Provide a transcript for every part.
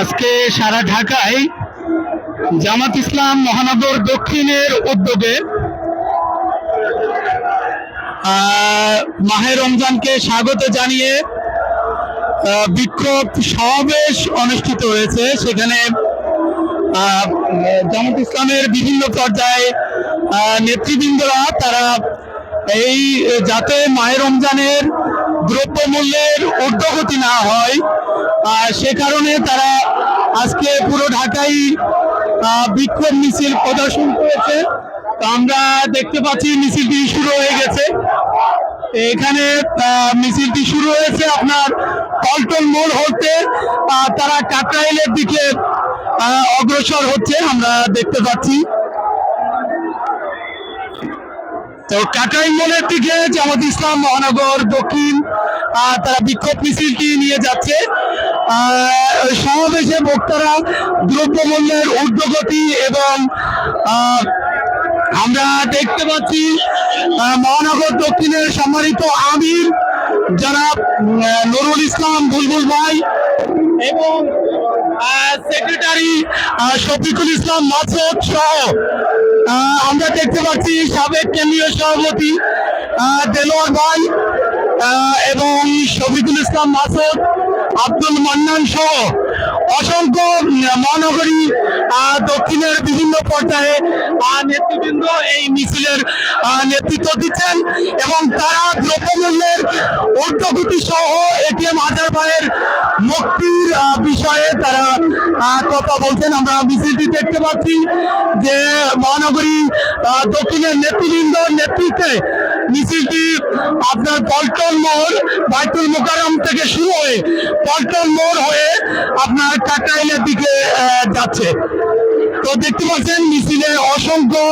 আজকে সারা ঢাকায় জামাত ইসলাম মহানগর দক্ষিণের উদ্যোগে মাহে রমজানকে স্বাগত জানিয়ে বিক্ষোভ সমাবেশ অনুষ্ঠিত হয়েছে। সেখানে জামাত ইসলামের বিভিন্ন পর্যায়ে নেতৃবৃন্দরা, তারা এই যাতে মাহে রমজানের দ্রব্যমূল্যের ঊর্ধ্বগতি না হয় আহ, সে কারণে তারা আজকে পুরো ঢাকায় বিক্ষোভ মিছিল প্রদর্শন করেছে। তো আমরা দেখতে পাচ্ছি মিছিলটি শুরু হয়ে গেছে। এখানে মিছিলটি শুরু হয়েছে আপনার পল্টন মোড় হতে তারা কাকরাইলের দিকে অগ্রসর হচ্ছে আমরা দেখতে পাচ্ছি। তো কাকরাইল মোড়ের দিকে জামাত ইসলাম মহানগর দক্ষিণ তারা বিক্ষোভ মিছিলটি নিয়ে যাচ্ছে। সমাবেশে বক্তারা দ্রব্যমূল্যের ঊর্ধ্বগতি এবং আমরা দেখতে পাচ্ছি মহানগর দক্ষিণের সম্মানিত আমির যারা নুরুল ইসলাম বুলবুল ভাই এবং সেক্রেটারি শফিকুল ইসলাম মাসুদ সহ আমরা দেখতে পাচ্ছি সাবেক কেন্দ্রীয় সভাপতি দেলোয়ার ভাই এবং শফিকুল ইসলাম মাসুদ। আব্দুল মান্নান সহ অসংখ্য মহানগরী দক্ষিণের বিভিন্ন পর্যায়ে নেতৃবৃন্দ এই মিছিলের নেতৃত্ব দিচ্ছেন এবং তারা দ্রব্যমূল্যের ঊর্ধ্বগতি সহ এটিএম হাজার ভাইয়ের মুক্তির বিষয়ে তারা কথা বলছেন। আমরা মিছিলটি দেখতে পাচ্ছি যে মহানগরী দক্ষিণের নেতৃবৃন্দ নেতৃত্বে মিছিলটি আপনার পল্টন মোড়, বাইতুল মোকারম থেকে শুরু হয়ে পল্টন মোড় হয়ে আপনার কাকরাইলের দিকে যাচ্ছে। তো দেখতে পাচ্ছেন মিছিলে অসংখ্য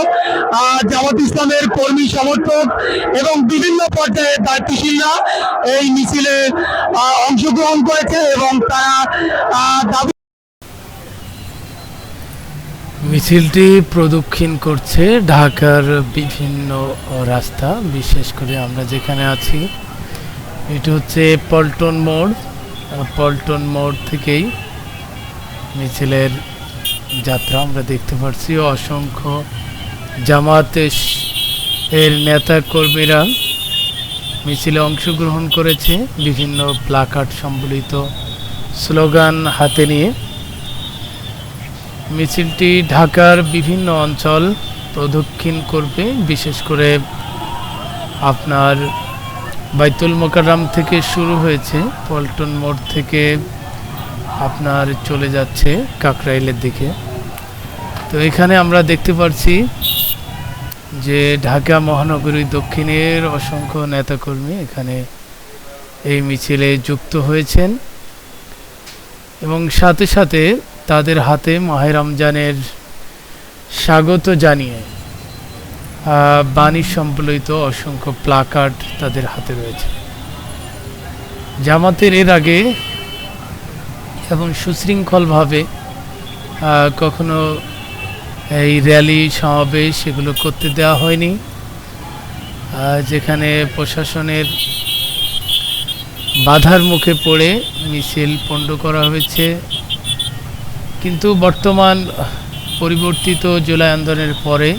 জামাত ইসলামের কর্মী সমর্থক এবং বিভিন্ন পর্যায়ে দায়িত্বশীলরা এই মিছিলে অংশগ্রহণ করেছে এবং তারা দাবি মিছিলটি প্রদক্ষিণ করছে ঢাকার বিভিন্ন রাস্তা, বিশেষ করে আমরা যেখানে আছি। এটা হচ্ছে পল্টন মোড়। পল্টন মোড় থেকেই মিছিলের যাত্রা আমরা দেখতে পাচ্ছি অসংখ্য জামাত এর নেতা কর্মীরা মিছিলে অংশগ্রহণ করেছে। বিভিন্ন প্লাকার্ড সম্বলিত স্লোগান হাতে নিয়ে। মিছিলটি ঢাকার বিভিন্ন অঞ্চল প্রদক্ষিণ করবে, বিশেষ করে আপনার বাইতুল মোকাররাম থেকে শুরু হয়েছে, পল্টন মোড় থেকে আপনার চলে যাচ্ছে কাকরাইলের দিকে। তো এখানে আমরা দেখতে পাচ্ছি যে ঢাকা মহানগরী দক্ষিণের অসংখ্য নেতাকর্মী এখানে এই মিছিলে যুক্ত হয়েছেন এবং সাথে সাথে তাদের হাতে মাহে রমজানের স্বাগত জানিয়ে বাণী সম্বলিত অসংখ্য প্লাকার্ড তাদের হাতে রয়েছে। জামাতের এর আগে এবং সুশৃঙ্খলভাবে কখনো এই র্যালি, সমাবেশ এগুলো করতে দেওয়া হয়নি যেখানে প্রশাসনের বাধার মুখে পড়ে মিছিল পণ্ড করা হয়েছে। কিন্তু বর্তমান পরিবর্তিত জুলাই আন্দোলনের পরে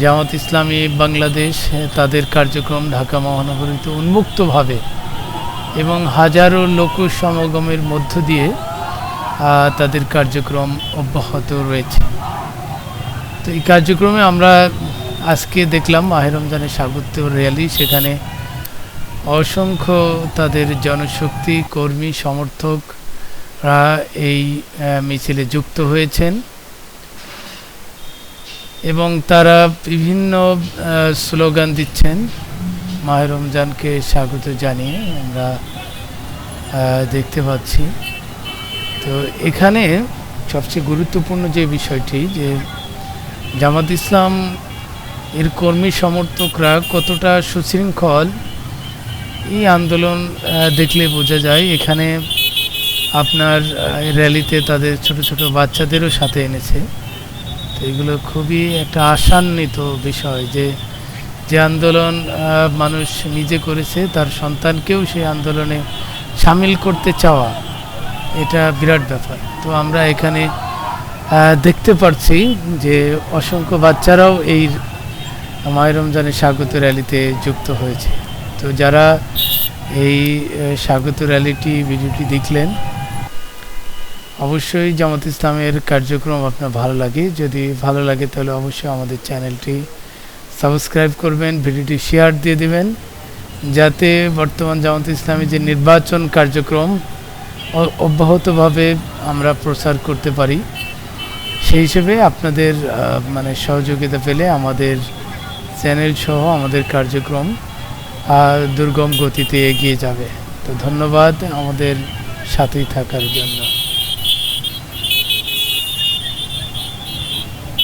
জামাত ইসলামী বাংলাদেশ তাদের কার্যক্রম ঢাকা মহানগরীতে উন্মুক্তভাবে এবং হাজারো লোক সমাগমের মধ্য দিয়ে তাদের কার্যক্রম অব্যাহত রয়েছে। তো এই কার্যক্রমে আমরা আজকে দেখলাম মাহের রমজানের স্বাগত র্যালি, সেখানে অসংখ্য তাদের জনশক্তি, কর্মী সমর্থকরা এই মিছিলে যুক্ত হয়েছেন এবং তারা বিভিন্ন স্লোগান দিচ্ছেন। মাহের রমজানকে স্বাগত জানিয়ে আমরা দেখতে পাচ্ছি। তো এখানে সবচেয়ে গুরুত্বপূর্ণ যে বিষয়টি যে জামাত ইসলাম এর কর্মী সমর্থকরা কতটা সুশৃঙ্খল এই আন্দোলন দেখলে বোঝা যায়। এখানে আপনার র্যালিতে তাদের ছোট ছোট বাচ্চাদেরও সাথে এনেছে। তো এগুলো খুবই একটা আশান্বিত বিষয় যে যে আন্দোলন মানুষ নিজে করেছে, তার সন্তানকেও সেই আন্দোলনে সামিল করতে চাওয়া, এটা বিরাট ব্যাপার। তো আমরা এখানে দেখতে পাচ্ছি যে অসংখ্য বাচ্চারাও এই মায়ের রমজানের স্বাগত র্যালিতে যুক্ত হয়েছে। তো যারা এই স্বাগত র্যালিটি ভিডিওটি দেখলেন অবশ্যই জামাত ইসলামের কার্যক্রম আপনার ভালো লাগে। যদি ভালো লাগে তাহলে অবশ্যই আমাদের চ্যানেলটি সাবস্ক্রাইব করবেন, ভিডিওটি শেয়ার দিয়ে দিবেন। যাতে বর্তমান জামাত ইসলামী যে নির্বাচন কার্যক্রম অব্যাহতভাবে আমরা প্রচার করতে পারি, সেই হিসেবে আপনাদের মানে সহযোগিতা পেলে আমাদের চ্যানেল সহ আমাদের কার্যক্রম দুর্গম গতিতে এগিয়ে যাবে। তো ধন্যবাদ আমাদের সাথেই থাকার জন্য।